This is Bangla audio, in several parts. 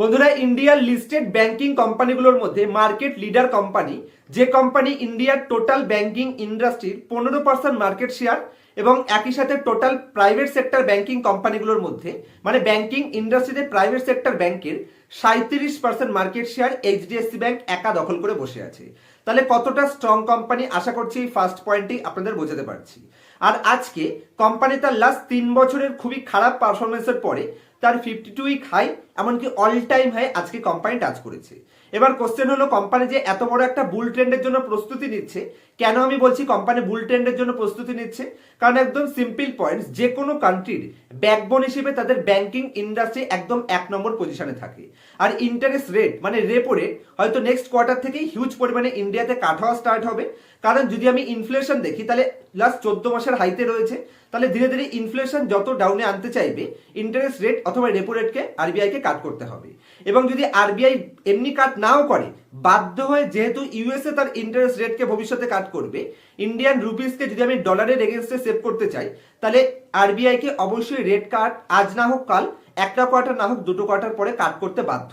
বন্ধুরা ইন্ডিয়ার লিস্টেড ব্যাংকিং কোম্পানিগুলোর মধ্যে মার্কেট লিডার কোম্পানি যে কোম্পানি ইন্ডিয়ার টোটাল ব্যাংকিং ইন্ডাস্ট্রির পনেরো পার্সেন্ট মার্কেট শেয়ার এবং একই সাথে টোটাল প্রাইভেট সেক্টর ব্যাংকিং কোম্পানিগুলোর মধ্যে মানে ব্যাংকিং ইন্ডাস্ট্রিতে প্রাইভেট সেক্টর ব্যাংকের সাঁত্রিশ percent market share HDFC bank একা দখল করে বসে আছে। তাহলে কতটা স্ট্রং কোম্পানি আশা করছি এই ফার্স্ট পয়েন্টেই আপনাদের বোঝাতে পারছি। আর আজকে কোম্পানি তার লাস্ট তিন বছরের খুবই খারাপ পারফরমেন্সের পরে তার ফিফটি টু উইক হাই এমনকি অল টাইম হাই আজকে কোম্পানি টাচ করেছে। এবার কোশ্চেন হলো কোম্পানি যে এত বড় একটা বুল ট্রেন্ডের জন্য প্রস্তুতি নিচ্ছে কেন আমি বলছি কোম্পানি বুল ট্রেন্ডের জন্য প্রস্তুতি নিচ্ছে? কারণ একদম সিম্পল পয়েন্টস যে কোনো কান্ট্রির ব্যাকবোন হিসেবে তাদের ব্যাংকিং ইন্ডাস্ট্রি একদম এক নম্বর পজিশনে থাকে। আর ইন্টারেস্ট রেট মানে রেপো রেট হয়তো নেক্সট কোয়ার্টার থেকেই হিউজ পরিমাণে ইন্ডিয়াতে কাট হওয়া স্টার্ট হবে। কারণ যদি আমি ইনফ্লেশন দেখি, তাহলে লাস্ট চোদ্দ মাসের হাইতে রয়েছে। তাহলে ধীরে ধীরে ইনফ্লেশন যত ডাউনে আনতে চাইবে ইন্টারেস্ট রেট অথবা রেপো রেটকে আরবিআইকে কাট করতে হবে। এবং যদি আরবিআই এমনি কাট নাও করে বাধ্য হয়ে যেহেতু ইউএসএ তার ইন্টারেস্ট রেটকে ভবিষ্যতে কাট করবে ইন্ডিয়ান রুপিসকে যদি আমি ডলারের এগেনস্টে সেভ করতে চাই, তাহলে আরবিআইকে অবশ্যই রেট কাট আজ না হোক কাল, একটা কোয়ার্টার না হোক দুটো কোয়ার্টার পরে কাট করতে বাধ্য।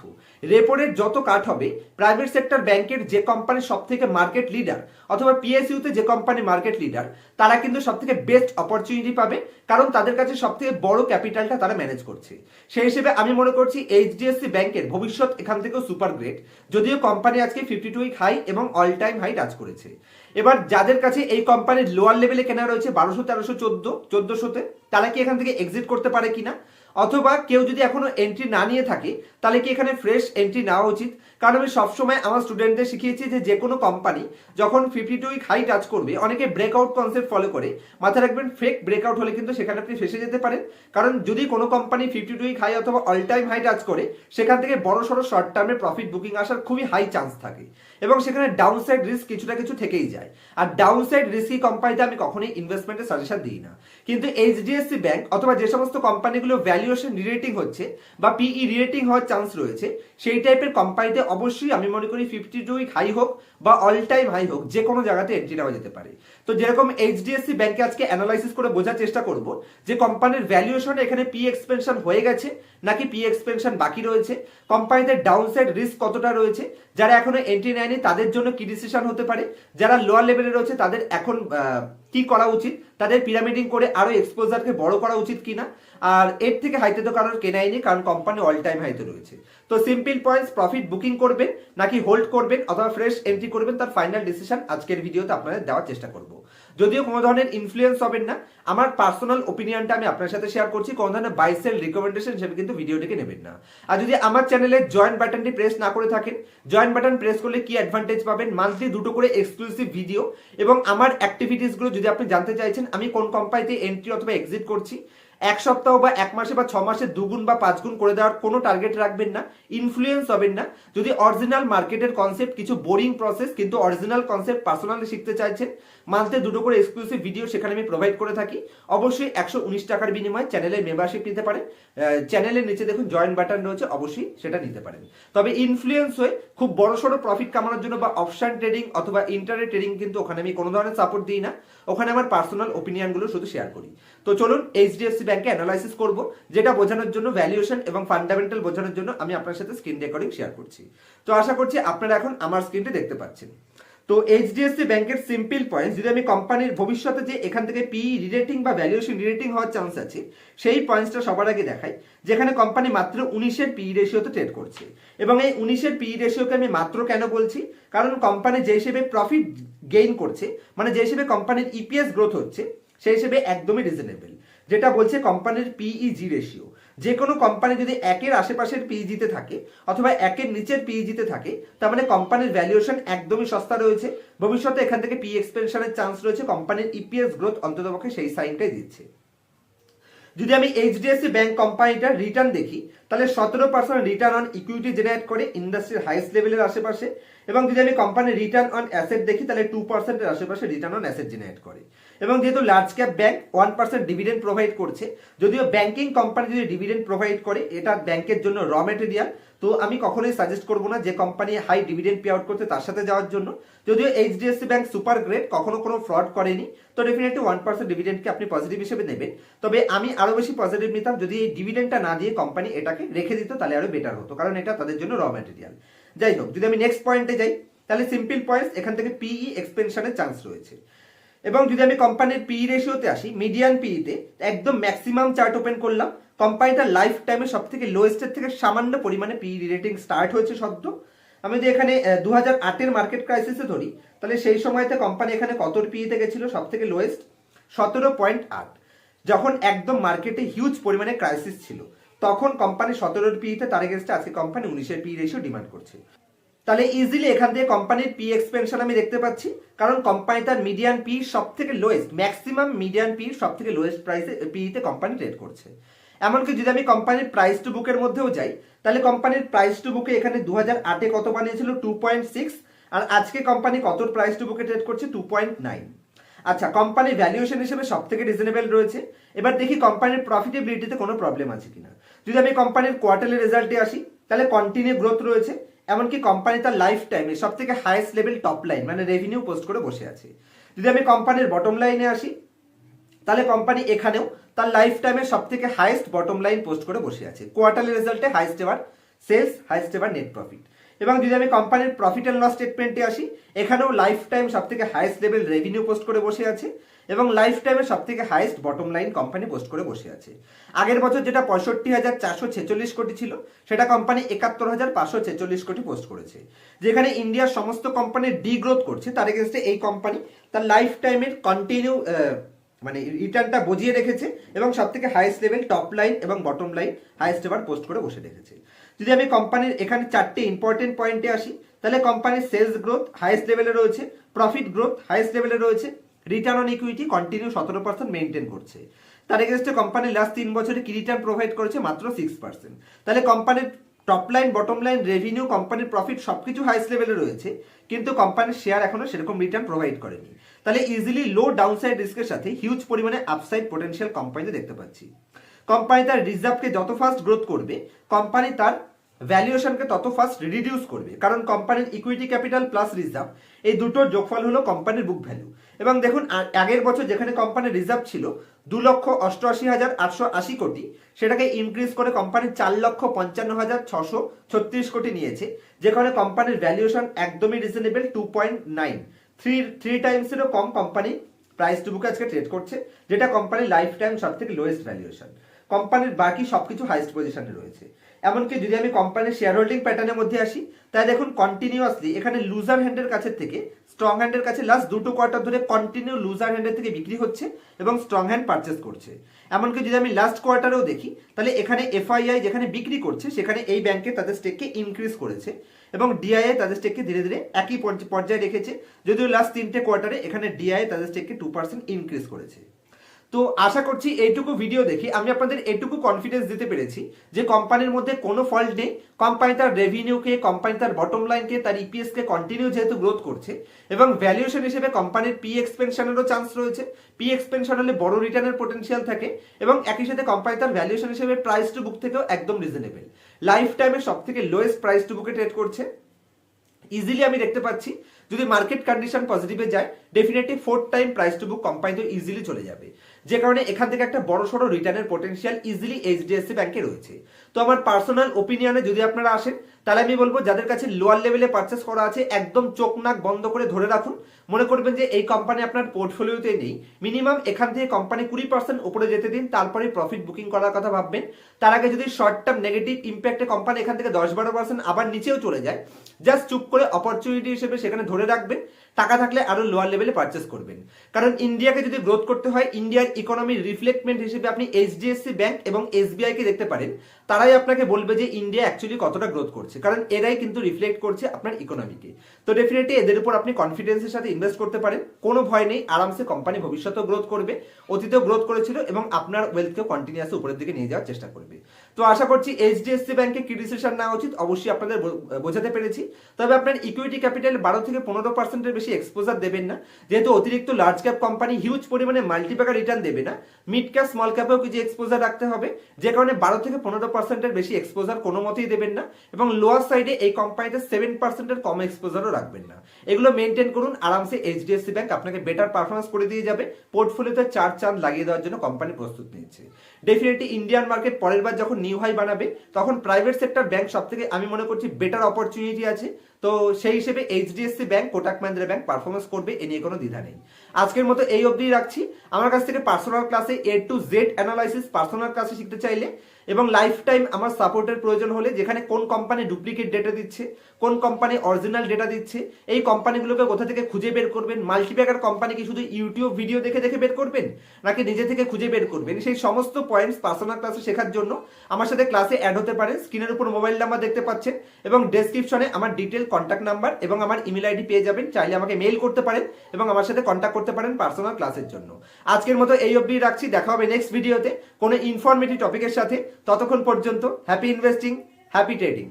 রেপো রেট যত কাট হবে প্রাইভেট সেক্টর ব্যাংকের যে কোম্পানি সব থেকে মার্কেট লিডার অথবা পিএসইউতে যে কোম্পানি মার্কেট লিডার তারা কিন্তু সব থেকে বেস্ট অপরচুনিটি পাবে কারণ তাদের কাছে সব থেকে বড় ক্যাপিটালটা তারা ম্যানেজ করছে। সেই হিসেবে আমি মনে করছি এইচডিএফসি ব্যাংকের ভবিষ্যৎ এখান থেকেও সুপার গ্রেট যদিও কোম্পানি আজকে ফিফটি টু উইক হাই এবং অল টাইম হাই টাচ করেছে। এবার যাদের কাছে এই কোম্পানির লোয়ার লেভেলে কেনা রয়েছে বারোশো, তেরোশো, চোদ্দ, চোদ্দশোতে, তারা কি এখান থেকে এক্সিট করতে পারে কিনা? অথবা কেউ যদি এখনও এন্ট্রি না নিয়ে থাকে, তাহলে কি এখানে ফ্রেশ এন্ট্রি নেওয়া উচিত। কারণ আমি সবসময় আমার স্টুডেন্টদের শিখিয়েছি যে যে কোনো কোম্পানি যখন fifty two week high touch করবে, অনেকে ব্রেকআউট কনসেপ্ট ফলো করে। মাথায় রাখবেন ফেক ব্রেকআউট হলে কিন্তু সেখানে আপনি ফেসে যেতে পারেন। কারণ যদি কোনো company fifty two week high অথবা অল টাইম হাই টাচ করে, সেখান থেকে বড় সড়ো শর্ট টার্মে প্রফিট বুকিং আসার খুবই হাই চান্স থাকে। এবং সেখানে ডাউন সাইড রিস্ক কিছুটা কিছু থেকেই যায়। আর ডাউন সাইড রিস্কি কোম্পানিতে আমি কখনোই ইনভেস্টমেন্টের সাজেশন দিই না। কিন্তু এইচডিএফসি ব্যাংক অথবা যে সমস্ত কোম্পানিগুলো ভ্যালুয়েশন রিলেটিং হচ্ছে বা পিই রিলেটিং হওয়ার চান্স রয়েছে, সেই টাইপের কোম্পানিতে অবশ্যই আমি মনে করি ফিফটি টু উইক হাই হোক বা অল টাইম হাই হোক যে কোনো জায়গাতে এন্ট্রি নেওয়া যেতে পারে। তো যেরকম এইচডিএফসি ব্যাংকে আজকে অ্যানালাইসিস করে বোঝার চেষ্টা করব, যে কোম্পানির ভ্যালুয়েশন এখানে পি এক্সপেনশন হয়ে গেছে, নাকি পি এক্সপেনশন বাকি রয়েছে? কোম্পানিতে ডাউন সাইড রিস্ক কতটা রয়েছে? যারা এখনও এন্ট্রি নেয়নি, তাদের জন্য কি ডিসিশন হতে পারে? যারা লোয়ার লেভেলে রয়েছে, তাদের এখন কি করা উচিত? তাদের পিরামিডিং করে আরও এক্সপোজারকে বড় করা উচিত কিনা? আর এর থেকে হাইতে তো কারোর কেনাইনি কারণ কোম্পানি অল টাইম হাইতে রয়েছে। তো সিম্পল পয়েন্টস প্রফিট বুকিং করবেন, নাকি হোল্ড করবেন, অথবা ফ্রেশ এন্ট্রি করবেন তার ফাইনাল ডিসিশন আজকের ভিডিওতে আপনাদের দেওয়ার চেষ্টা করব। যদিও কোনো ধরনের ইনফ্লুয়েন্স হবেন না, আমার পার্সোনাল ওপিনিয়নটা আমি আপনার সাথে শেয়ার করছি, কোনো ধরনের বাইসেল রিকমেন্ডেশন হিসেবে কিন্তু ভিডিওটিকে নেবেন না। আর যদি আমার চ্যানেলে জয়েন বাটনটি প্রেস না করে থাকেন জয়েন বাটন প্রেস করলে কি অ্যাডভান্টেজ পাবেন? মান্থলি দুটো করে এক্সক্লুসিভ ভিডিও এবং আমার অ্যাক্টিভিটিসগুলো যদি আপনি জানতে চাইছেন, আমি কোন কোম্পানিতে এন্ট্রি অথবা এক্সিট করছি এক সপ্তাহ বা এক মাসে বা ছ মাসে দুগুণ বা পাঁচ গুণ করে দেওয়ার কোনো টার্গেট রাখবেন না ইনফ্লুয়েন্স হবেন না। যদি অরিজিনাল মার্কেটের কনসেপ্ট কিছু বোরিং প্রসেস কিন্তু অরিজিনাল কনসেপ্ট পার্সোনালি শিখতে চাইছেন, মান্থে দুটো করে এক্সক্লুসিভ ভিডিও সেখানে আমি প্রোভাইড করে থাকি। অবশ্যই একশো উনিশ টাকার বিনিময়ে চ্যানেলের মেম্বারশিপ নিতে পারেন। চ্যানেলের নিচে দেখুন জয়েন বাটন রয়েছে, অবশ্যই সেটা নিতে পারেন। তবে ইনফ্লুয়েন্স হয়ে খুব বড় সড়ো প্রফিট কামানোর জন্য বা অপশন ট্রেডিং অথবা ইন্টারনেট ট্রেডিং কিন্তু ওখানে আমি কোনো ধরনের সাপোর্ট দিই না। ওখানে আমার পার্সোনাল ওপিনিয়নগুলো শুধু শেয়ার করি। তো চলুন এইচডিএফসি ব্যাংকে অ্যানালাইসিস করব, যেটা বোঝানোর জন্য ভ্যালুয়েশন এবং ফান্ডামেন্টাল বোঝানোর জন্য আমি আপনার সাথে স্ক্রিন রেকর্ডিং শেয়ার করছি। তো আশা করছি আপনারা এখন আমার স্ক্রিনটি দেখতে পাচ্ছেন। তো এইচডিএফসি ব্যাংকের সিম্পল পয়েন্ট যদি আমি কোম্পানির ভবিষ্যতে যে এখান থেকে পি রিলেটিং বা ভ্যালুয়েশন রিলেটিং হওয়ার চান্স আছে, সেই পয়েন্টসটা সবার আগে দেখাই, যেখানে কোম্পানি মাত্র উনিশের পি রেশিওতে ট্রেড করছে। এবং এই উনিশের পি রেশিওকে আমি মাত্র কেন বলছি? কারণ কোম্পানি যে হিসেবে প্রফিট গেইন করছে মানে যে হিসেবে কোম্পানির ইপিএস গ্রোথ হচ্ছে সেই হিসেবে একদমই রিজনেবল যেটা বলছে কোম্পানির পিইজি রেশিও যে কোনো কোম্পানি যদি একের আশেপাশের পিইজিতে থাকে, অথবা একের নিচের পিইজিতে থাকে, তার মানে কোম্পানির ভ্যালুয়েশন একদমই সস্তা রয়েছে। ভবিষ্যতে এখান থেকে পি এক্সপেনশনের চান্স রয়েছে কোম্পানির ইপিএস গ্রোথ অন্ততপক্ষে সেই সাইনটাই দিচ্ছে। যদি আমি এইচডিএফসি ব্যাংক কোম্পানিটার রিটার্ন দেখি, তাহলে সতেরো percent return on equity generate করে ইন্ডাস্ট্রির হাইস্ট লেভেলের আশেপাশে, এবং যদি আমি কোম্পানির রিটার্ন অন অ্যাসেট দেখি, তাহলে টু পার্সেন্টের আশেপাশে রিটার্ন অন অ্যাসেট জেনারেট করে। এবং যেহেতু large cap bank one percent dividend provide করছে, যদিও ব্যাংকিং কোম্পানি যদি ডিভিডেন্ড প্রোভাইড করে, এটা ব্যাংকের জন্য র মেটেরিয়াল তো আমি কখনোই সাজেস্ট করব না যে company high dividend pay out করছে তার সাথে যাওয়ার জন্য। যদিও এইচডিএফসি ব্যাংক সুপার গ্রেড কখনো কোনো ফ্রড করেনি। তো ডেফিনেটলি ওয়ান পার্সেন্ট ডিভিডেন্ডকে আপনি পজিটিভ হিসেবে নেবেন। তবে আমি আরও বেশি পজিটিভ নিতাম, যদি এই ডিভিডেন্ডটা না দিয়ে কোম্পানি এটাকে রেখে দিত, তাহলে আরও বেটার হতো। কারণ এটা তাদের জন্য র মেটেরিয়াল যাই হোক, যদি আমি নেক্সট পয়েন্টে যাই, তাহলে সিম্পল পয়েন্টস এখান থেকে পিই এক্সপেনশনের চান্স রয়েছে। এবং যদি আমি কোম্পানির পি রেশিওতে আসি মিডিয়ান পিইতে একদম ম্যাক্সিমাম চার্ট ওপেন করলাম কোম্পানিটা লাইফ টাইমে সব থেকে লোয়েস্টের থেকে সামান্য পরিমাণে পি রেটিং স্টার্ট হয়েছে সদ্য। আমি যদি এখানে দু হাজার আটের মার্কেট ক্রাইসিসে ধরি, তাহলে সেই সময়তে কোম্পানি এখানে কত পিইতে গেছিল? সব থেকে লোয়েস্ট সতেরো পয়েন্ট আট। যখন একদম মার্কেটে হিউজ পরিমাণে ক্রাইসিস ছিল, তখন কোম্পানি সতেরোর পিইতে তার এগেনস্টে আজকে কোম্পানি উনিশের পি রেশিও ডিমান্ড করছে। তাহলে ইজিলি এখান থেকে কোম্পানির পি এক্সপেনশন আমি দেখতে পাচ্ছি। কারণ কোম্পানি তার মিডিয়ান পি সব থেকে লোয়েস্ট ম্যাক্সিমাম মিডিয়ান পি সব থেকে লোয়েস্ট প্রাইসে পিতে কোম্পানি ট্রেড করছে। এমনকি যদি আমি কোম্পানির প্রাইস টু বুকের মধ্যেও যাই, তাহলে কোম্পানির প্রাইস টু বুকে এখানে দু হাজার আটে কত বানিয়েছিল? টু পয়েন্ট সিক্স আর আজকে কোম্পানি কত প্রাইস টু বুকে ট্রেড করছে? টু পয়েন্ট নাইন আচ্ছা কোম্পানির ভ্যালুয়েশন হিসেবে সব থেকে রিজনেবল রয়েছে। এবার দেখি কোম্পানির প্রফিটেবিলিটিতে কোনো প্রবলেম আছে কিনা। যদি আমি কোম্পানির কোয়ার্টারলি রেজাল্টে আসি, তাহলে কন্টিনিউ গ্রোথ রয়েছে। এমনকি কোম্পানি তার লাইফ টাইমে সব থেকে হাইয়েস্ট লেভেল টপ লাইন মানে রেভিনিউ পোস্ট করে বসে আছে। যদি আমি কোম্পানির বটম লাইনে আসি, তাহলে কোম্পানি এখানেও তার লাইফ টাইমে সব থেকে হাইয়েস্ট বটম লাইন পোস্ট করে বসে আছে। কোয়ার্টারলি রেজাল্টে হাইয়েস্ট এবার সেলস হাইয়েস্ট এবার নেট প্রফিট এবং যদি আমি কোম্পানির প্রফিট অ্যান্ড লস স্টেটমেন্টে আসি, এখানেও লাইফ টাইম সব থেকে হাইয়েস্ট লেভেল রেভিনিউ পোস্ট করে বসে আছে এবং লাইফ টাইমে সব থেকে highest bottom line company post করে বসে আছে। আগের বছর যেটা পঁয়ষট্টি হাজার চারশো ছেচল্লিশ কোটি ছিল, সেটা কোম্পানি একাত্তর হাজার পাঁচশো ছেচল্লিশ কোটি পোস্ট করেছে। যেখানে ইন্ডিয়ার সমস্ত কোম্পানি ডি গ্রোথ করছে, তার এগেনস্টে এই কোম্পানি তার লাইফ টাইমের কন্টিনিউ মানে রিটার্নটা বুঝিয়ে রেখেছে এবং সব থেকে হাইয়েস্ট লেভেল টপ লাইন এবং বটম লাইন হাইয়েস্ট এবার পোস্ট করে বসে রেখেছে। যদি আমি কোম্পানির এখানে চারটে ইম্পর্টেন্ট পয়েন্টে আসি, তাহলে কোম্পানির সেলস গ্রোথ হাইয়েস্ট লেভেলে রয়েছে প্রফিট গ্রোথ হাইয়েস্ট লেভেলে রয়েছে রিটার্ন অন ইকুইটি কন্টিনিউ সতেরো পার্সেন্ট মেনটেন করছে। তার এগেনস্টে কোম্পানি লাস্ট তিন বছরে কি রিটার্ন প্রোভাইড করেছে? মাত্র সিক্স পার্সেন্ট তাহলে কোম্পানির top line bottom line revenue কোম্পানির প্রফিট সবকিছু হাইস্ট লেভেলে রয়েছে, কিন্তু কোম্পানির শেয়ার এখনও সেরকম রিটার্ন প্রোভাইড করেনি। তাহলে ইজিলি লো ডাউনসাইড রিস্কের সাথে হিউজ পরিমাণে আপসাইড পোটেনশিয়াল কোম্পানিতে দেখতে পাচ্ছি। কোম্পানি তার রিজার্ভকে যত ফাস্ট গ্রোথ করবে কোম্পানি তার ভ্যালুয়েশনকে তত ফাস্ট রিডিউস করবে। কারণ কোম্পানির ইকুইটি ক্যাপিটাল প্লাস রিজার্ভ এই দুটোর যোগফল হলো কোম্পানির বুক ভ্যালু এবং দেখুন আগের বছর যেখানে কোম্পানির রিজার্ভ ছিল, দু লক্ষ অষ্টআশি হাজার আটশো আশি কোটি, সেটাকে ইনক্রিজ করে কোম্পানি চার লক্ষ পঞ্চান্ন হাজার ছশো ছত্রিশ কোটি নিয়েছে, যেখানে কোম্পানির ভ্যালুয়েশন একদমই reasonable two point nine three three টাইমসেরও কম কোম্পানি প্রাইস টু বুকে আজকে ট্রেড করছে, যেটা কোম্পানির লাইফ টাইম সব থেকে লোয়েস্ট ভ্যালুয়েশন কোম্পানির বাকি সবকিছু হাইস্ট পজিশনে রয়েছে। এমনকি যদি আমি কোম্পানির শেয়ার হোল্ডিং প্যাটার্নের মধ্যে আসি, তাই দেখুন কন্টিনিউয়াসলি এখানে লুজার হ্যান্ডের কাছের থেকে স্ট্রং হ্যান্ডের কাছে লাস্ট দুটো কোয়ার্টার ধরে কন্টিনিউ লুজার হ্যান্ডের থেকে বিক্রি হচ্ছে এবং স্ট্রং হ্যান্ড পারচেস করছে। এমনকি যদি আমি লাস্ট কোয়ার্টারেও দেখি, তাহলে এখানে এফআইআই যেখানে বিক্রি করছে, সেখানে এই ব্যাংকে তাদের স্টেককে ইনক্রিজ করেছে এবং ডিআইএ তাদের স্টেককে ধীরে ধীরে একই পর্যায়ে রেখেছে, যদিও লাস্ট তিনটে কোয়ার্টারে এখানে ডিআইএ তাদের স্টেককে টু পার্সেন্ট ইনক্রিজ করেছে। তো আশা করছি এইটুকু ভিডিও দেখি। আমি আপনাদের এটুকু কনফিডেন্স দিতে পেরেছি যে কোম্পানির মধ্যে কোনো ফল্ট নেই। কোম্পানি তার রেভিনিউকে কোম্পানি তার বটম লাইনকে তার ইপিএস কে কন্টিনিউ যেহেতু গ্রোথ করছে এবং ভ্যালুয়েশন হিসেবে কোম্পানির পি এক্সপেনশনেরও চান্স রয়েছে। পি এক্সপেনশন হলে বড় রিটার্নের পোটেনশিয়াল থাকে এবং একই সাথে কোম্পানি তার ভ্যালুয়েশন হিসেবে প্রাইস টু বুক থেকেও একদম রিজনেবল লাইফ টাইমে সব থেকে লোয়েস্ট প্রাইস টু বুকে ট্রেড করছে। ইজিলি আমি দেখতে পাচ্ছি, যদি মার্কেট কন্ডিশন পজিটিভে যায় definitely fourth time price to book company তো ইজিলি চলে যাবে। যে কারণে এখান থেকে একটা বড় সড়ো রিটার্নের পোটেন্সিয়াল ইজিলি এইচডিএফসি ব্যাংকে রয়েছে। তো আমার পার্সোনাল ওপিনিয়নে যদি আপনারা আসেন, তাহলে আমি বলব যাদের কাছে লোয়ার লেভেলে পারচেস করা আছে, একদম চোখ নাক বন্ধ করে ধরে রাখুন। মনে করবেন যে এই কোম্পানি আপনার পোর্টফোলিওতে নেই। মিনিমাম এখান থেকে কোম্পানি কুড়ি পার্সেন্ট উপরে যেতে দিন, তারপরে প্রফিট বুকিং করার কথা ভাববেন। তার আগে যদি শর্ট টার্ম নেগেটিভ ইম্প্যাক্টে কোম্পানি এখান থেকে দশ বারো পার্সেন্ট আবার নিচেও চলে যায় জাস্ট চুপ করে অপরচুনিটি হিসেবে সেখানে ধরে রাখবেন। টাকা থাকলে আরও লোয়ার লেভেলে পারচেস করবেন। কারণ ইন্ডিয়াকে যদি গ্রোথ করতে হয় ইন্ডিয়ার ইকোনমির রিফ্লেক্টমেন্ট হিসেবে আপনি এইচডিএফসি ব্যাংক এবং এসবিআই কে দেখতে পারেন। তারাই আপনাকে বলবে যে ইন্ডিয়া অ্যাকচুয়ালি কতটা গ্রোথ করছে। কারণ এরাই কিন্তু রিফ্লেক্ট করছে আপনার ইকোনমিকে তো ডেফিনেটলি এদের উপর আপনি কনফিডেন্সের সাথে ইনভেস্ট করতে পারেন। কোনো ভয় নেই, আরামসে কোম্পানি ভবিষ্যতেও গ্রোথ করবে, অতীতেও গ্রোথ করেছিল এবং আপনার ওয়েলথকেও কন্টিনিউয়াসলি উপরের দিকে নিয়ে যাওয়ার চেষ্টা করবে। তো আশা করছি এইচডিএফসি ব্যাংকে কি ডিসিশন নেওয়া উচিত। অবশ্যই আপনাদের বোঝাতে পেরেছি। তবে আপনার ইকুইটি ক্যাপিটাল বারো থেকে পনেরো পার্সেন্টের বেশি এক্সপোজার দেবেন না। যেহেতু অতিরিক্ত লার্জ ক্যাপ কোম্পানি হিউজ পরিমাণে মাল্টিপ্যাকার রিটার্ন দেবে না। মিড ক্যাপ স্মল ক্যাপেও কিছু এক্সপোজার রাখতে হবে। যে কারণে বারো থেকে পনেরো পার্সেন্টের বেশি এক্সপোজার কোনো মতেই দেবেন না। এবং লোয়ার সাইডে এই কোম্পানিতে সেভেন পার্সেন্টের কম এক্সপোজারও রাখবেন না। এগুলো মেনটেন করুন। আরামসে এইচডিএফসি ব্যাংক আপনাকে বেটার পারফরমেন্স করে দিয়ে যাবে। পোর্টফোলিওতে চার চাঁদ লাগিয়ে দেওয়ার জন্য কোম্পানি প্রস্তুত নিয়েছে ডেফিনেটলি ইন্ডিয়ান মার্কেট পরের বার যখন নিউ হাই বানাবে, তখন প্রাইভেট সেক্টর ব্যাংক সব থেকে আমি মনে করছি বেটার অপরচুনিটি আছে। তো সেই হিসেবে HDFC bank Kotak Mahindra bank performance করবে, এ নিয়ে কোনো দ্বিধা নেই। আজকের মতো এই অবধি রাখছি। আমার কাছ থেকে পার্সোনাল ক্লাসে A to Z analysis personal ক্লাসে শিখতে চাইলে এবং লাইফ টাইম আমার সাপোর্টের প্রয়োজন হলে যেখানে কোন কোম্পানি ডুপ্লিকেট ডেটা দিচ্ছে, কোন কোম্পানি অরিজিনাল ডেটা দিচ্ছে, এই কোম্পানিগুলোকে কোথা থেকে খুঁজে বের করবেন মাল্টিপ্যাকার কোম্পানি কি শুধু ইউটিউব ভিডিও দেখে দেখে বের করবেন, নাকি নিজে থেকে খুঁজে বের করবেন? সেই সমস্ত পয়েন্টস পার্সোনাল ক্লাসে শেখার জন্য আমার সাথে ক্লাসে অ্যাড হতে পারেন। স্ক্রিনের উপর মোবাইল নাম্বার দেখতে পাচ্ছেন এবং ডেসক্রিপশনে আমার ডিটেল কন্ট্যাক্ট নাম্বার এবং আমার ইমেল আইডি পেয়ে যাবেন, চাইলে আমাকে মেল করতে পারেন এবং আমার সাথে কন্ট্যাক্ট করতে পারেন পার্সোনাল ক্লাসের জন্য। আজকের মতো এই অবধি রাখছি, দেখা হবে নেক্সট ভিডিওতে কোনো ইনফরমেটিভ টপিকের সাথে। ততক্ষণ পর্যন্ত হ্যাপি ইনভেস্টিং হ্যাপি ট্রেডিং